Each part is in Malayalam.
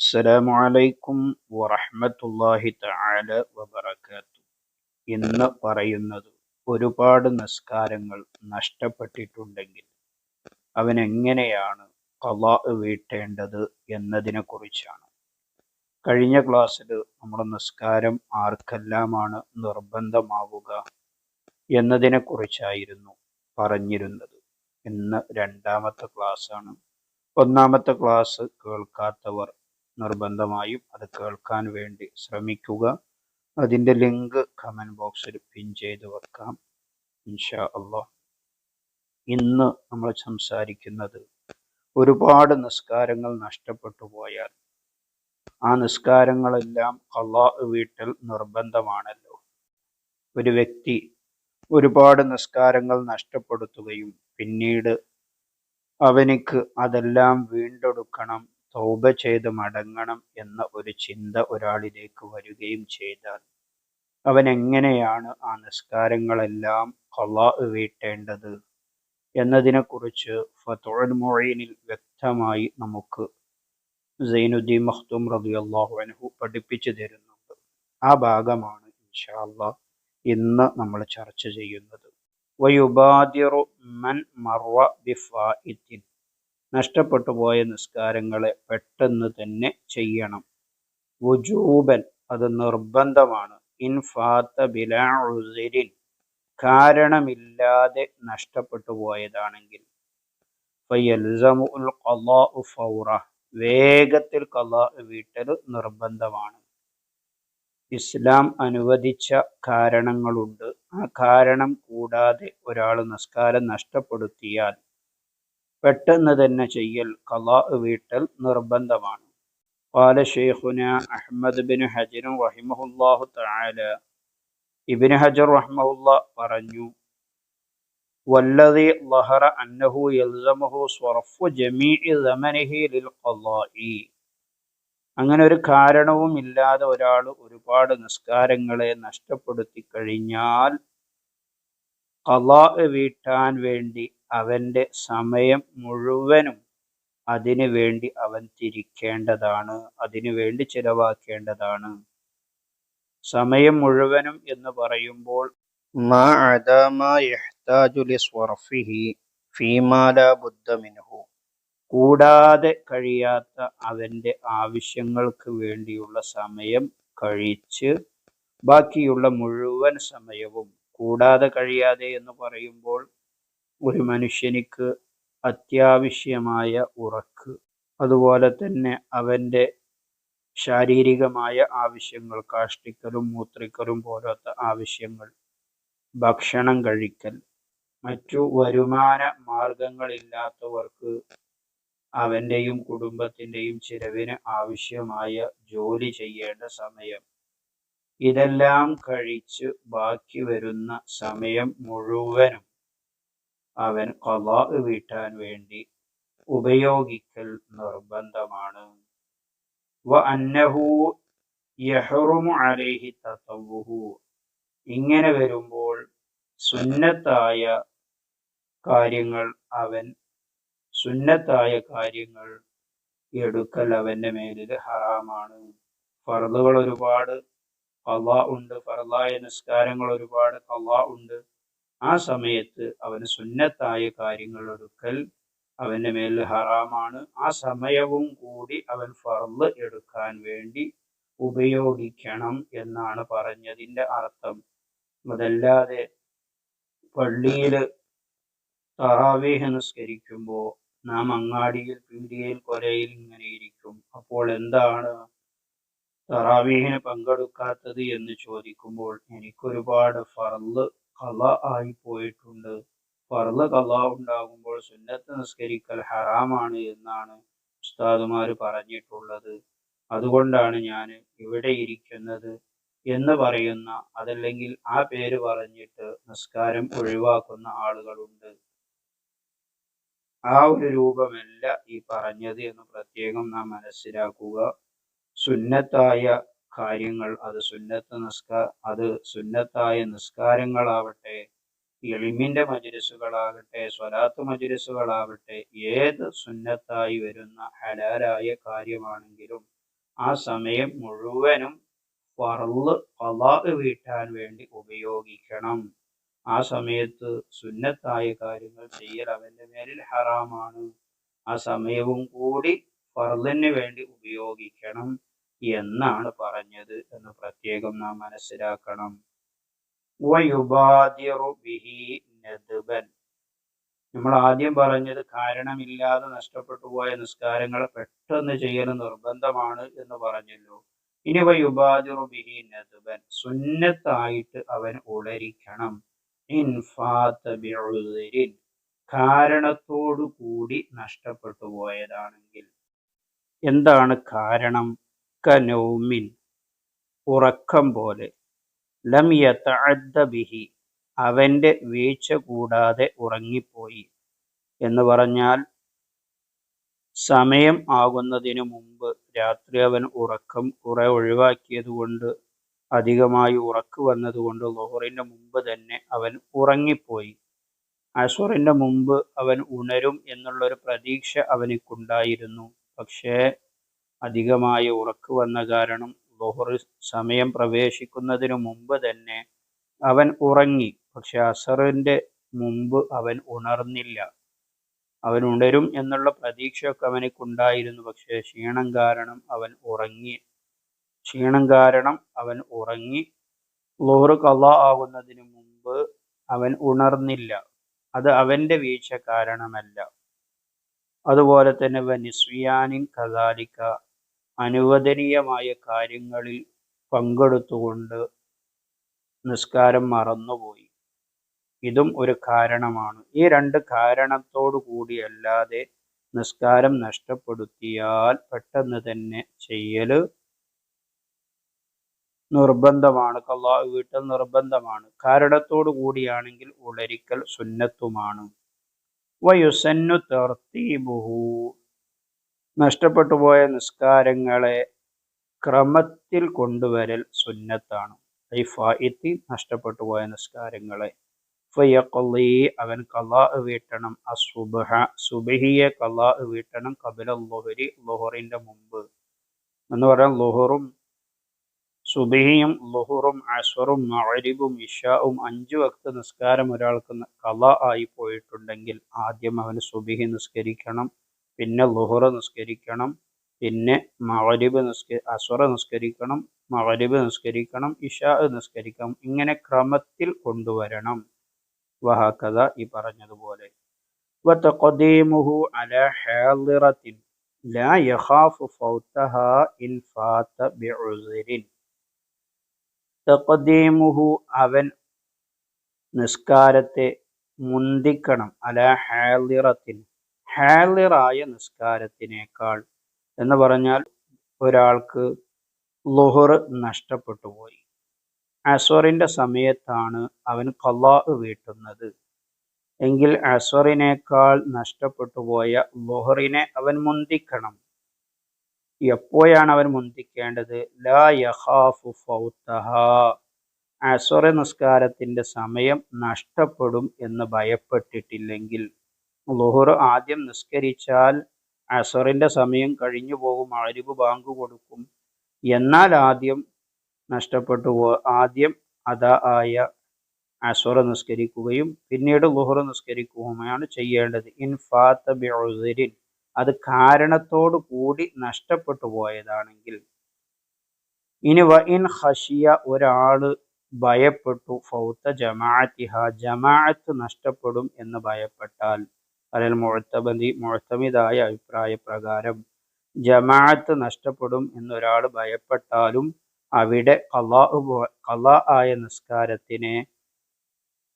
അസ്സലാമു അലൈക്കും വറഹ്മത്തുള്ളാഹി തആല വബറകാത്തു. ഇന്ന് പറയുന്നത് ഒരുപാട് നിസ്കാരങ്ങൾ നഷ്ടപ്പെട്ടിട്ടുണ്ടെങ്കിൽ അവൻ എങ്ങനെയാണ് ഖളാ വീട്ടേണ്ടത് എന്നതിനെ കുറിച്ചാണ്. കഴിഞ്ഞ ക്ലാസ്സിൽ നമ്മുടെ നിസ്കാരം ആർക്കെല്ലാമാണ് നിർബന്ധമാവുക എന്നതിനെ കുറിച്ചായിരുന്നു പറഞ്ഞിരുന്നത്. ഇന്ന് രണ്ടാമത്തെ ക്ലാസ്സാണ്. ഒന്നാമത്തെ ക്ലാസ് കേൾക്കാത്തവർ നിർബന്ധമായും അത് കേൾക്കാൻ വേണ്ടി ശ്രമിക്കുക. അതിന്റെ ലിങ്ക് കമന്റ് ബോക്സിൽ പിൻ ചെയ്ത് വെക്കാം. ഇൻഷാ അള്ളാഹ് ഇന്ന് നമ്മൾ സംസാരിക്കുന്നത് ഒരുപാട് നിസ്കാരങ്ങൾ നഷ്ടപ്പെട്ടു പോയാൽ. ആ നിസ്കാരങ്ങളെല്ലാം അള്ളാ വീട്ടിൽ നിർബന്ധമാണല്ലോ. ഒരു വ്യക്തി ഒരുപാട് നിസ്കാരങ്ങൾ നഷ്ടപ്പെടുത്തുകയും പിന്നീട് അവനിക്ക് അതെല്ലാം വീണ്ടെടുക്കണം തൗബ ചെയ്ത് മടങ്ങണം എന്ന ഒരു ചിന്ത ഒരാളിലേക്ക് വരികയും ചെയ്താൽ അവൻ എങ്ങനെയാണ് ആ നിസ്കാരങ്ങളെല്ലാം ഖലാ വീട്ടേണ്ടത് എന്നതിനെക്കുറിച്ച് ഫത്തുൽ വ്യക്തമായി നമുക്ക് സൈനുദ്ദീൻ മഖ്ദൂം റളിയല്ലാഹു അൻഹു പഠിപ്പിച്ചു തരുന്നുണ്ട്. ആ ഭാഗമാണ് ഇൻഷാ അല്ലാഹ് ഇന്ന് നമ്മൾ ചർച്ച ചെയ്യുന്നത്. വയുബാദിറു മൻ മർവ ബിഫായിത്തിൻ നഷ്ടപ്പെട്ടു പോയ നിസ്കാരങ്ങളെ പെട്ടെന്ന് തന്നെ ചെയ്യണം. വുജൂബൻ അത് നിർബന്ധമാണ്. ഇൻഫാത്ത ഫാത്ത കാരണമില്ലാതെ നഷ്ടപ്പെട്ടു പോയതാണെങ്കിൽ. ഫൗറ. വേഗത്തിൽ ഖലാ വീട്ടൽ നിർബന്ധമാണ്. ഇസ്ലാം അനുവദിച്ച കാരണങ്ങളുണ്ട്. ആ കാരണം കൂടാതെ ഒരാൾ നിസ്കാരം നഷ്ടപ്പെടുത്തിയാൽ പെട്ടെന്ന് തന്നെ ചെയ്യൽ ഖലാ വീട്ടൽ നിർബന്ധമാണ് قال شيخنا أحمد بن حجر رحمه الله تعالى ابن حجر رحمه الله പറഞ്ഞു والذي ظهر أنه يلزمه صرف جميع زمنه للقضاء അങ്ങനെ ഒരു കാരണവും ഇല്ലാതെ ഒരാൾ ഒരുപാട് നിസ്കാരങ്ങളെ നഷ്ടപ്പെടുത്തി കഴിഞ്ഞാൽ ഖലാ വീട്ടാൻ വേണ്ടി അവന്റെ സമയം മുഴുവനും അതിനു വേണ്ടി അവൻ തിരിക്കേണ്ടതാണ്. അതിനു വേണ്ടി ചിലവാക്കേണ്ടതാണ്. സമയം മുഴുവനും എന്ന് പറയുമ്പോൾ കൂടാതെ കഴിയാത്ത അവന്റെ ആവശ്യങ്ങൾക്ക് വേണ്ടിയുള്ള സമയം കഴിച്ച് ബാക്കിയുള്ള മുഴുവൻ സമയവും കൂടാതെ കഴിയാതെ എന്ന് പറയുമ്പോൾ ഒരു മനുഷ്യനിക്ക് അത്യാവശ്യമായ ഉറക്ക്. അതുപോലെ തന്നെ അവന്റെ ശാരീരികമായ ആവശ്യങ്ങൾ കാഷ്ടിക്കലും മൂത്രിക്കലും പോലത്തെ ആവശ്യങ്ങൾ ഭക്ഷണം കഴിക്കൽ മറ്റു വരുമാന മാർഗങ്ങളില്ലാത്തവർക്ക് അവന്റെയും കുടുംബത്തിന്റെയും ചിലവിന് ആവശ്യമായ ജോലി ചെയ്യേണ്ട സമയം. ഇതെല്ലാം കഴിച്ച് ബാക്കി വരുന്ന സമയം മുഴുവനും അവൻ കൊലാ വീട്ടാൻ വേണ്ടി ഉപയോഗിക്കൽ നിർബന്ധമാണ്. അലൈഹി തതവ്വുഹു. ഇങ്ങനെ വരുമ്പോൾ സുന്നത്തായ കാര്യങ്ങൾ അവൻ സുന്നത്തായ കാര്യങ്ങൾ എടുക്കൽ അവന്റെ മേലിൽ ഹറാമാണ്. ഫർദുകൾ ഒരുപാട് കള്ളാ ഉണ്ട് ഫർദായ നിസ്കാരങ്ങൾ ഒരുപാട് കള്ളാ ഉണ്ട്. ആ സമയത്ത് അവന് സുന്നത്തായ കാര്യങ്ങൾ എടുക്കൽ അവന്റെ മേൽ ഹറാമാണ്. ആ സമയവും കൂടി അവൻ ഫർൾ എടുക്കാൻ വേണ്ടി ഉപയോഗിക്കണം എന്നാണ് പറഞ്ഞതിന്റെ അർത്ഥം. അതല്ലാതെ പള്ളിയിൽ തറാവീഹ് നിസ്കരിക്കുമ്പോൾ നാം അങ്ങാടിയിൽ പീടികയിൽ കൊലയിൽ ഇങ്ങനെ ഇരിക്കും. അപ്പോൾ എന്താണ് തറാവീഹിന് പങ്കെടുക്കാത്തത് എന്ന് ചോദിക്കുമ്പോൾ എനിക്കൊരുപാട് ഫർൾ കല ആയി പോയിട്ടുണ്ട്. ഫർൾ കല ഉണ്ടാകുമ്പോൾ സുന്നത്ത് നിസ്കരിക്കൽ ഹറാമാണ് എന്നാണ് ഉസ്താദുമാര് പറഞ്ഞിട്ടുള്ളത്. അതുകൊണ്ടാണ് ഞാൻ ഇവിടെ ഇരിക്കുന്നത് എന്ന് പറയുന്ന അതല്ലെങ്കിൽ ആ പേര് പറഞ്ഞിട്ട് നിസ്കാരം ഒഴിവാക്കുന്ന ആളുകളുണ്ട്. ആ ഒരു രൂപമല്ല ഈ പറഞ്ഞത് എന്ന് പ്രത്യേകം നാം മനസ്സിലാക്കുക. സുന്നത്തായ കാര്യങ്ങൾ അത് സുന്നത്ത് നിസ്കാ അത് സുന്നത്തായ നിസ്കാരങ്ങളാവട്ടെ എളിമിന്റെ മജിലിസുകളാകട്ടെ സ്വലാത്ത് മജിലിസുകളാവട്ടെ ഏത് സുന്നത്തായി വരുന്ന ഹലാലായ കാര്യമാണെങ്കിലും ആ സമയം മുഴുവനും ഫർൾ ഖലാ വീട്ടാൻ വേണ്ടി ഉപയോഗിക്കണം. ആ സമയത്ത് സുന്നത്തായ കാര്യങ്ങൾ ചെയ്യൽ അവന്റെ മേലിൽ ഹറാമാണ്. ആ സമയവും കൂടി ഫർളിന് വേണ്ടി ഉപയോഗിക്കണം. എന്നാണ് പറഞ്ഞത് എന്ന് പ്രത്യേകം നാം മനസ്സിലാക്കണം. നമ്മൾ ആദ്യം പറഞ്ഞത് കാരണമില്ലാതെ നഷ്ടപ്പെട്ടു പോയ നിസ്കാരങ്ങൾ പെട്ടെന്ന് ചെയ്യൽ നിർബന്ധമാണ് എന്ന് പറഞ്ഞല്ലോ. ഇനി വയുബാദിറു ബിഹി നദ്ബൻ. സുന്നത്തായിട്ട് അവൻ ഉളരിക്കണം. കാരണത്തോടു കൂടി നഷ്ടപ്പെട്ടു പോയതാണെങ്കിൽ. എന്താണ് കാരണം? കനൗമിൻ ഉറക്കം പോലെ. ലം യതഅദ്ദ ബിഹി. അവന്റെ വീഴ്ച കൂടാതെ ഉറങ്ങിപ്പോയി. എന്ന് പറഞ്ഞാൽ സമയം ആകുന്നതിന് മുമ്പ് രാത്രി അവൻ ഉറക്കം കുറെ ഒഴിവാക്കിയത് കൊണ്ട് അധികമായി ഉറക്ക് വന്നതുകൊണ്ട് ലോഹറിന്റെ മുമ്പ് തന്നെ അവൻ ഉറങ്ങിപ്പോയി. അസുറിന്റെ മുമ്പ് അവൻ ഉണരും എന്നുള്ളൊരു പ്രതീക്ഷ അവനിക്കുണ്ടായിരുന്നു. പക്ഷേ അധികമായി ഉറക്ക് വന്ന കാരണം ലോഹർ സമയം പ്രവേശിക്കുന്നതിനു മുമ്പ് തന്നെ അവൻ ഉറങ്ങി. പക്ഷെ അസറിന്റെ മുമ്പ് അവൻ ഉണർന്നില്ല. അവൻ ഉണരും എന്നുള്ള പ്രതീക്ഷയൊക്കെ അവനക്കുണ്ടായിരുന്നു. പക്ഷേ ക്ഷീണം കാരണം അവൻ ഉറങ്ങി ക്ഷീണം കാരണം അവൻ ഉറങ്ങി. ലോറ് കള്ള ആകുന്നതിന് മുമ്പ് അവൻ ഉണർന്നില്ല. അത് അവന്റെ വീഴ്ച കാരണമല്ല. അതുപോലെ തന്നെ വനിസ്വിയാനിൻ കദാലിക്ക അനുവദനീയമായ കാര്യങ്ങളിൽ പങ്കെടുത്തുകൊണ്ട് നിസ്കാരം മറന്നുപോയി. ഇതും ഒരു കാരണമാണ്. ഈ രണ്ട് കാരണത്തോടു കൂടിയല്ലാതെ നിസ്കാരം നഷ്ടപ്പെടുത്തിയാൽ പെട്ടെന്ന് തന്നെ ചെയ്യൽ നിർബന്ധമാണ്. കള്ളാ വീട്ടൽ നിർബന്ധമാണ്. കാരണത്തോടു കൂടിയാണെങ്കിൽ ഉളരിക്കൽ സുന്നത്തുമാണ്. വയുസന്നു തർത്തീബുഹു. നഷ്ടപ്പെട്ടു പോയ നിസ്കാരങ്ങളെ ക്രമത്തിൽ കൊണ്ടുവരൽ സുന്നത്താണ്. ഫായിത്തി നഷ്ടപ്പെട്ടു പോയ നിസ്കാരങ്ങളെ. ഫയ്യക്കൊള്ളി അവൻ കലാ വീട്ടണം. അസുബഹ സുബഹിയെ കലാ വീട്ടണം കപില ലൊഹരി ലൊഹറിന്റെ മുമ്പ്. എന്ന് പറയാൻ ലൊഹറും സുബഹിയും ലൊഹറും അസ്വറും മഅരിബും ഇഷാവും അഞ്ചു വക്ത നിസ്കാരം ഒരാൾക്ക് കല ആയി പോയിട്ടുണ്ടെങ്കിൽ ആദ്യം അവന് സുബിഹി നിസ്കരിക്കണം. പിന്നെ ലുഹുറ നിസ്കരിക്കണം പിന്നെ മഅരിബ് നിസ്ക അസ്വറ നിസ്കരിക്കണം മഅരിബ് നിസ്കരിക്കണം ഇഷാ നിസ്കരിക്കണം ഇങ്ങനെ ക്രമത്തിൽ കൊണ്ടുവരണം വഹാക്കഥ ഈ പറഞ്ഞതുപോലെ وتقديمه على حاضرة لا يخاف فوتها إن فات بعذر തഖദീമുഹു അവൻ നിസ്കാരത്തെ മുന്തിക്കണം അല ഹാലിറത്തിൻ ഹാലിറായ നിസ്കാരത്തിനേക്കാൾ എന്ന് പറഞ്ഞാൽ ഒരാൾക്ക് ലുഹർ നഷ്ടപ്പെട്ടു പോയി. അസ്വറിന്റെ സമയത്താണ് അവൻ കല്ലാ വീട്ടുന്നത്. എങ്കിൽ അസ്വറിനേക്കാൾ നഷ്ടപ്പെട്ടു പോയ ലുഹറിനെ അവൻ മുന്തിക്കണം. എപ്പോഴാണ് അവൻ മുന്തിക്കേണ്ടത്? ലാ യഹാഫു നിസ്കാരത്തിന്റെ സമയം നഷ്ടപ്പെടും എന്ന് ഭയപ്പെട്ടിട്ടില്ലെങ്കിൽ ലുഹുർ ആദ്യം നിസ്കരിച്ചാൽ അസറിന്റെ സമയം കഴിഞ്ഞു പോകും അരിവ് ബാങ്ക് കൊടുക്കും. എന്നാൽ ആദ്യം നഷ്ടപ്പെട്ടു പോ ആദ്യം അതാ ആയ അസുർ നിസ്കരിക്കുകയും പിന്നീട് ലുഹുർ നിസ്കരിക്കുകയുമാണ് ചെയ്യേണ്ടത്. ഇൻ ഫാത്ത ബിഉസിരിൻ. അത് കാരണത്തോടു കൂടി നഷ്ടപ്പെട്ടു പോയതാണെങ്കിൽ. ഇനി വ ഇൻ ഹഷിയ ഒരാൾ ഭയപ്പെട്ടു. ഫൗത്ത ജമാഅത്തിഹ ജമാഅത്ത് നഷ്ടപ്പെടും എന്ന് ഭയപ്പെട്ടാൽ. അല്ലെങ്കിൽ മുഴത്തബന്തി മുഴത്തമിതായ അഭിപ്രായ പ്രകാരം ജമാഅത്ത് നഷ്ടപ്പെടും എന്നൊരാൾ ഭയപ്പെട്ടാലും അവിടെ കല ആയ നിസ്കാരത്തിനെ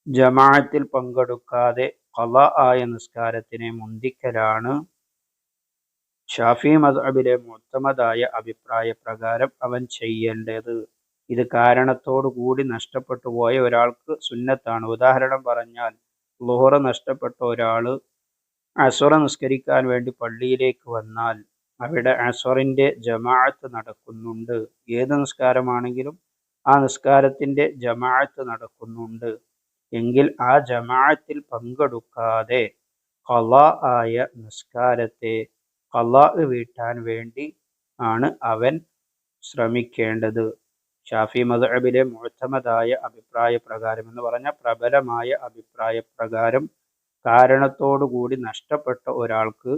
ജമാഅത്തിൽ പങ്കെടുക്കാതെ കലാ ആയ നിസ്കാരത്തിനെ മുന്തിക്കലാണ്. ഷാഫി മദ്ഹബിലെ മുത്തമതായ അഭിപ്രായ പ്രകാരം അവൻ ചെയ്യേണ്ടത് ഇത് കാരണത്തോടു കൂടി നഷ്ടപ്പെട്ടു പോയ ഒരാൾക്ക് സുന്നത്താണ്. ഉദാഹരണം പറഞ്ഞാൽ ലോഹറ നഷ്ടപ്പെട്ട ഒരാൾ അസുറ നിസ്കരിക്കാൻ വേണ്ടി പള്ളിയിലേക്ക് വന്നാൽ അവിടെ അസുറിന്റെ ജമാഅത്ത് നടക്കുന്നുണ്ട്. ഏത് നിസ്കാരമാണെങ്കിലും ആ നിസ്കാരത്തിന്റെ ജമാഅത്ത് നടക്കുന്നുണ്ട്. എങ്കിൽ ആ ജമാഅത്തിൽ പങ്കെടുക്കാതെ കല ആയ നിസ്കാരത്തെ കലാ വീട്ടാൻ വേണ്ടി ആണ് അവൻ ശ്രമിക്കേണ്ടത്. ഷാഫി മദ്ഹബിലെ മുഴത്തമതായ അഭിപ്രായ പ്രകാരം എന്ന് പറഞ്ഞ പ്രബലമായ അഭിപ്രായ പ്രകാരം കാരണത്തോടുകൂടി നഷ്ടപ്പെട്ട ഒരാൾക്ക്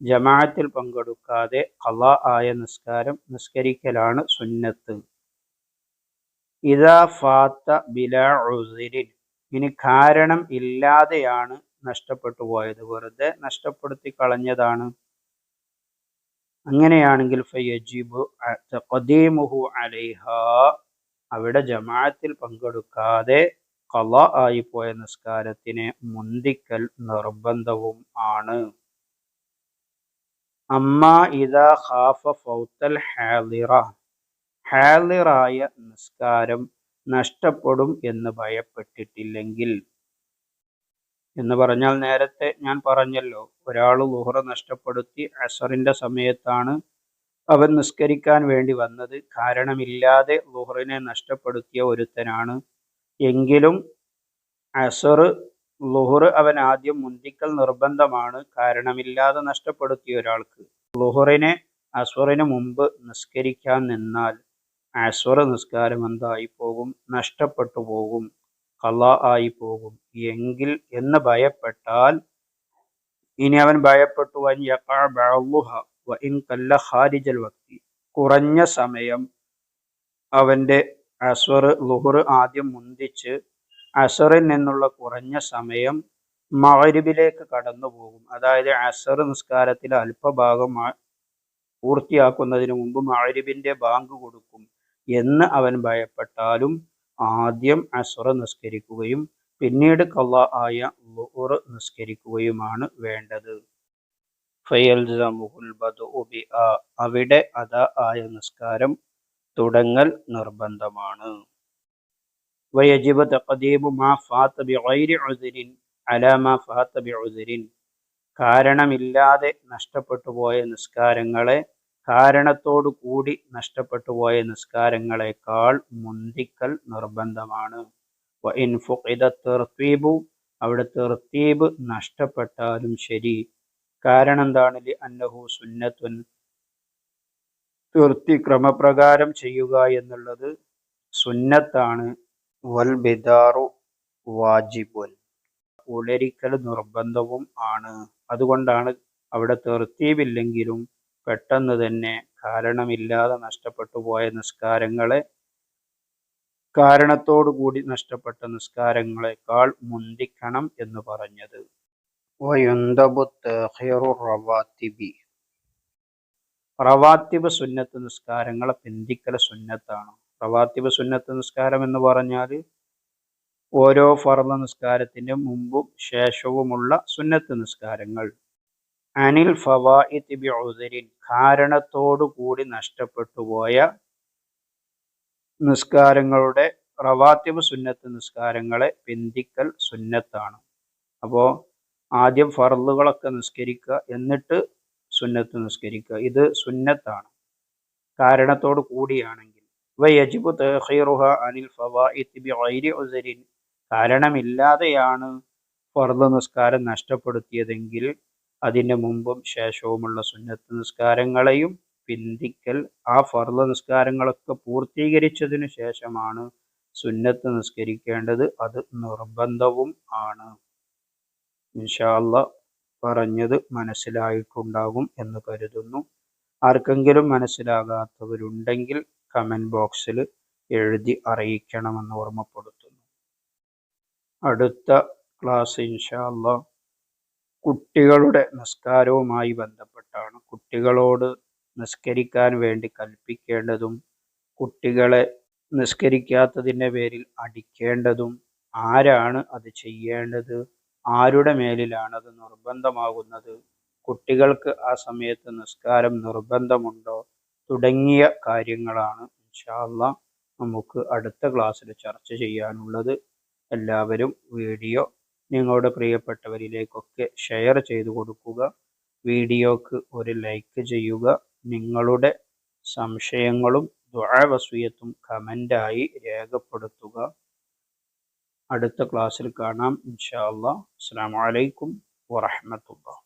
ജമാഅത്തിൽ പങ്കെടുക്കാതെ ഖള ആയ നിസ്കാരം നിസ്കരിക്കലാണ് സുന്നത്ത്. ഇതാ ഫാത്ത ബിലാ ഉസിരിൻ. ഇനി കാരണം ഇല്ലാതെയാണ് നഷ്ടപ്പെട്ടു പോയത്. വെറുതെ നഷ്ടപ്പെടുത്തി കളഞ്ഞതാണ്. അങ്ങനെയാണെങ്കിൽ അലൈഹ. അവിടെ ജമാഅത്തിൽ പങ്കെടുക്കാതെ ഖള ആയി പോയ നിസ്കാരത്തിനെ മുന്തിക്കൽ നിർബന്ധവും ആണ്. അമ്മ ഇതാ ഖാഫ ഫൗത്തൽ ഹാലിറ ഹാലിറായ നിസ്കാരം നഷ്ടപ്പെടും എന്ന് ഭയപ്പെട്ടിട്ടില്ലെങ്കിൽ. എന്ന് പറഞ്ഞാൽ നേരത്തെ ഞാൻ പറഞ്ഞല്ലോ ഒരാൾ ലുഹറ നഷ്ടപ്പെടുത്തി അസറിന്റെ സമയത്താണ് അവൻ നിസ്കരിക്കാൻ വേണ്ടി വന്നത്. കാരണമില്ലാതെ ലുഹറിനെ നഷ്ടപ്പെടുത്തിയ ഒരുത്തനാണ് എങ്കിലും അസർ ലുഹർ അവൻ ആദ്യം മുന്തിക്കൽ നിർബന്ധമാണ്. കാരണമില്ലാതെ നഷ്ടപ്പെടുത്തിയ ഒരാൾക്ക്. ലുഹുറിനെ അസ്വറിന് മുമ്പ് നിസ്കരിക്കാൻ നിന്നാൽ അസ്വർ നിസ്കാരം എന്തായി പോകും? നഷ്ടപ്പെട്ടു പോകും. കല ആയി പോകും. എങ്കിൽ എന്ന് ഭയപ്പെട്ടാൽ ഇനി അവൻ ഭയപ്പെട്ടു. ഖാരിജൽ വക്തി. കുറഞ്ഞ സമയം അവന്റെ അസ്വർ ലുഹർ ആദ്യം മുന്തിച്ച് അസറിൽ നിന്നുള്ള കുറഞ്ഞ സമയം മഹരിബിലേക്ക് കടന്നു പോകും അതായത് അസർ നിസ്കാരത്തിലെ അല്പഭാഗം പൂർത്തിയാക്കുന്നതിന് മുമ്പ് മഗ്രിബിന്റെ ബാങ്ക് കൊടുക്കും എന്ന് അവൻ ഭയപ്പെട്ടാലും ആദ്യം അസുറ നിസ്കരിക്കുകയും പിന്നീട് കള്ള ആയ ലുഹുർ നിസ്കരിക്കുകയുമാണ് വേണ്ടത്. ഫയൽ അവിടെ അത ആയ നിസ്കാരം തുടങ്ങൽ നിർബന്ധമാണ്. മാ മാ കാരണമില്ലാതെ നഷ്ടപ്പെട്ടു പോയ നിസ്കാരങ്ങളെ കാരണത്തോടു കൂടി നഷ്ടപ്പെട്ടു പോയ നിസ്കാരങ്ങളെക്കാൾ മുന്തിക്കൽ നിർബന്ധമാണ്. അവിടെ തെർത്തീബ് നഷ്ടപ്പെട്ടാലും ശരി. കാരണം എന്താണ് അന്നഹു സുന്നത്തുൻ തീർത്തി ക്രമപ്രകാരം ചെയ്യുക എന്നുള്ളത് സുന്നത്താണ്. വൽ ബിദാറു വാജിബുൻ. ഉളരിക്കൽ നിർബന്ധവും ആണ്. അതുകൊണ്ടാണ് അവിടെ തെർത്തീബില്ലെങ്കിലും പെട്ടെന്ന് തന്നെ കാരണമില്ലാതെ നഷ്ടപ്പെട്ടു പോയ നിസ്കാരങ്ങളെ കാരണത്തോടു കൂടി നഷ്ടപ്പെട്ട നിസ്കാരങ്ങളെക്കാൾ മുന്തിക്കണം എന്ന് പറഞ്ഞത്. റവാത്തിബ്. സുന്നത്ത് നിസ്കാരങ്ങളെ പിന്തിക്കൽ സുന്നത്താണ്. റവാത്തിബ് സുന്നത്ത് നിസ്കാരം എന്ന് പറഞ്ഞാൽ ഓരോ ഫർദ നിസ്കാരത്തിന്റെ മുമ്പും ശേഷവുമുള്ള സുന്നത്ത് നിസ്കാരങ്ങൾ. അനിൽ ഫവാഇത്തി ബിഉദരിൻ കാരണത്തോടു കൂടി നഷ്ടപ്പെട്ടു പോയ നിസ്കാരങ്ങളുടെ റവാത്തിബ് സുന്നത്ത് നിസ്കാരങ്ങളെ പിന്തിക്കൽ സുന്നത്താണ്. അപ്പോൾ ആദ്യം ഫർളുകളൊക്കെ നിസ്കരിക്കുക. എന്നിട്ട് സുന്നത്ത് നിസ്കരിക്കുക. ഇത് സുന്നത്താണ്. കാരണത്തോട് കൂടിയാണെങ്കിൽ അനിൽ ഫവാഇത്തി ബിഗൈരി ഉസരിൻ കാരണമില്ലാതെയാണ് ഫർദ് നിസ്കാരം നഷ്ടപ്പെടുത്തിയതെങ്കിൽ അതിന് മുമ്പും ശേഷവുമുള്ള സുന്നത്ത് നിസ്കാരങ്ങളെയും പിന്തിക്കൽ ആ ഫർദ് നിസ്കാരങ്ങളൊക്കെ പൂർത്തീകരിച്ചതിന് ശേഷമാണ് സുന്നത്ത് നിസ്കരിക്കേണ്ടത്. അത് നിർബന്ധവും ആണ്. ഇൻഷാല്ല പറഞ്ഞത് മനസ്സിലായിട്ടുണ്ടാകും എന്ന് കരുതുന്നു. ആർക്കെങ്കിലും മനസ്സിലാകാത്തവരുണ്ടെങ്കിൽ കമന്റ് ബോക്സിൽ എഴുതി അറിയിക്കണമെന്ന് ഓർമ്മപ്പെടുത്തുന്നു. അടുത്ത ക്ലാസ് ഇൻഷാല്ല കുട്ടികളുടെ നിസ്കാരവുമായി ബന്ധപ്പെട്ടാണ്. കുട്ടികളോട് നിസ്കരിക്കാൻ വേണ്ടി കൽപ്പിക്കേണ്ടതും കുട്ടികളെ നിസ്കരിക്കാത്തതിന്റെ പേരിൽ അടിക്കേണ്ടതും ആരാണ് അത് ചെയ്യേണ്ടത്? ആരുടെ മേലിലാണ് അത് നിർബന്ധമാകുന്നത്? കുട്ടികൾക്ക് ആ സമയത്ത് നിസ്കാരം നിർബന്ധമുണ്ടോ? തുടങ്ങിയ കാര്യങ്ങളാണ് ഇൻഷാല്ല നമുക്ക് അടുത്ത ക്ലാസ്സിൽ ചർച്ച ചെയ്യാനുള്ളത്. എല്ലാവരും വീഡിയോ നിങ്ങളുടെ പ്രിയപ്പെട്ടവരിലേക്കൊക്കെ ഷെയർ ചെയ്തു കൊടുക്കുക. വീഡിയോക്ക് ഒരു ലൈക്ക് ചെയ്യുക. നിങ്ങളുടെ സംശയങ്ങളും ദുആവസ്വിയത്തും കമന്റായി രേഖപ്പെടുത്തുക. അടുത്ത ക്ലാസ്സിൽ കാണാം. ഇൻഷാ അള്ളാഹ് അസ്സാം വലൈക്കും വറഹമത്തുള്ള